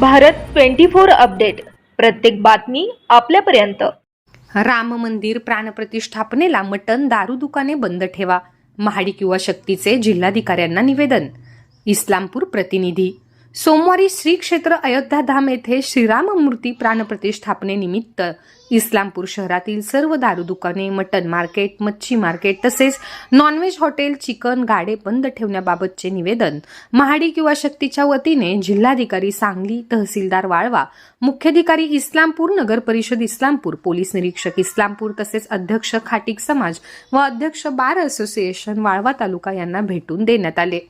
Bharat twenty four update. प्रत्येक बातमी आपल्यापर्यंत. राम मंदिर प्राणप्रतिष्ठापनेला मटण दारू दुकाने बंद ठेवा. महाडी किंवा शक्तीचे जिल्हाधिकाऱ्यांना निवेदन. इस्लामपूर प्रतिनिधी. सोमवारी श्री क्षेत्र अयोध्याधाम येथे श्रीराम मूर्ती प्राणप्रतिष्ठापनेनिमित्त इस्लामपूर शहरातील सर्व दारू दुकाने मटन मार्केट मच्छी मार्केट तसेच नॉनव्हेज हॉटेल चिकन गाडे बंद ठेवण्याबाबतचे निवेदन महाडी किंवा शक्तीच्या वतीने जिल्हाधिकारी सांगली तहसीलदार वाळवा मुख्याधिकारी इस्लामपूर नगर परिषद इस्लामपूर पोलीस निरीक्षक इस्लामपूर तसेच अध्यक्ष खाटीक समाज व अध्यक्ष बार असोसिएशन वाळवा तालुका यांना भेटून देण्यात आले.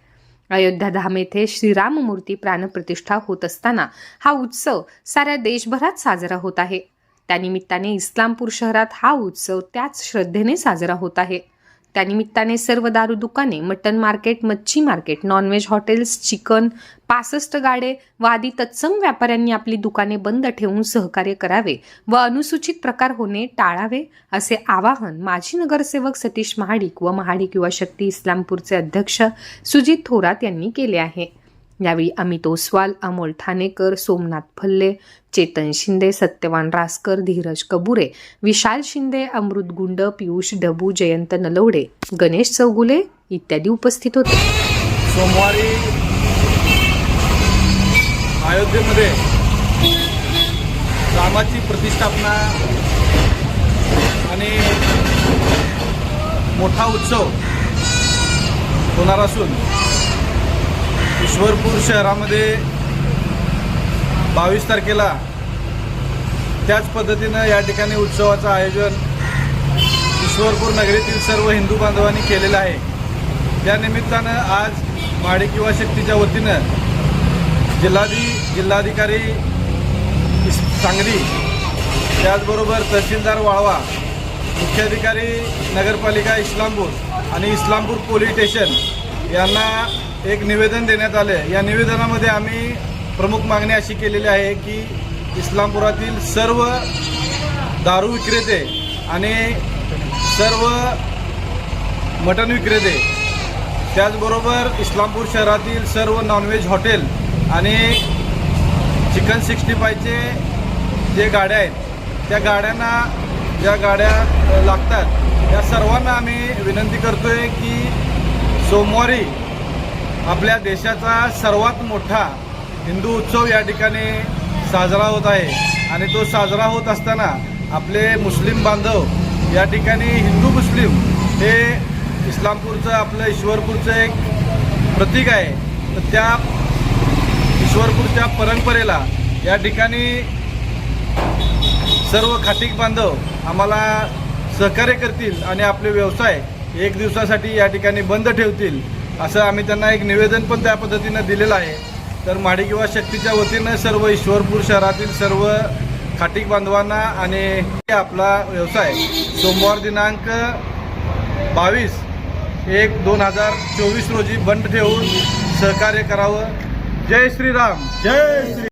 अयोध्या धाम येथे श्रीराममूर्ती प्राणप्रतिष्ठा होत असताना हा उत्सव साऱ्या देशभरात साजरा होत आहे. त्यानिमित्ताने इस्लामपूर शहरात हा उत्सव त्याच श्रद्धेने साजरा होत आहे. त्यानिमित्ताने सर्व दारू दुकाने मटन मार्केट मच्छी market non veg hotels chicken पासष्ट गाडे व आदी तत्सम व्यापाऱ्यांनी आपली दुकाने बंद ठेवून सहकार्य करावे व अनुसूचित प्रकार होणे टाळावे असे आवाहन माजी नगरसेवक सतीश महाडिक व महाडिक युवा शक्ती इस्लामपूरचे अध्यक्ष सुजित थोरात यांनी केले आहे. यावेळी अमित ओसवाल अमोल ठाणेकर सोमनाथ फल्ले चेतन शिंदे सत्यवान रासकर धीरज कबुरे विशाल शिंदे अमृत गुंड पियुष डबू जयंत नलवडे गणेश चौगुले इत्यादी उपस्थित होते. सोमवारी अयोध्येमध्ये रामाची प्रतिष्ठापना आणि मोठा उत्सव होणार असून ईश्वरपूर शहरामध्ये बावीस तारखेला त्याच पद्धतीनं या ठिकाणी उत्सवाचं आयोजन ईश्वरपूर नगरीतील सर्व हिंदू बांधवांनी केलेलं आहे. त्या निमित्तानं आज माडे किंवा शक्तीच्या वतीनं जिल्हाधी जिल्हाधिकारी सांगली त्याचबरोबर तहसीलदार वाळवा मुख्याधिकारी नगरपालिका इस्लामपूर आणि इस्लामपूर पोलीस स्टेशन यांना एक निवेदन देण्यात आले या निवेदनामध्ये आम्ही प्रमुख मागणी अशी केलेली आहे की इस्लामपुरातील सर्व दारू विक्रेते आणि सर्व मटण विक्रेते त्याचबरोबर इस्लामपूर शहरातील सर्व नॉनव्हेज हॉटेल आणि चिकन सिक्स्टी फायचे जे गाड्या आहेत त्या गाड्यांना ज्या गाड्या लागतात त्या सर्वांना आम्ही विनंती करतो आहे की सोमवारी आपल्या देशाचा सर्वात मोठा हिंदू उत्सव या ठिकाणी साजरा होत आहे. आणि तो साजरा होत असताना आपले मुस्लिम बांधव या ठिकाणी हिंदू मुस्लिम हे इस्लामपूरचं आपलं ईश्वरपूरचं एक प्रतीक आहे. तर त्या ईश्वरपूरच्या परंपरेला या ठिकाणी सर्व खाटीक बांधव आम्हाला सहकार्य करतील आणि आपले व्यवसाय एक दिवसासाठी या ठिकाणी बंद ठेवतील. असं आम्ही त्यांना एक निवेदन पण त्या पद्धतीनं दिलेलं आहे. तर माडी किंवा शक्तीच्या वतीनं सर्व ईश्वरपूर शहरातील सर्व खाटीक बांधवांना आणि आपला व्यवसाय सोमवार दिनांक बावीस एक दोन हजार चोवीस रोजी बंद ठेवून सहकार्य करावं. जय श्रीराम. जय श्री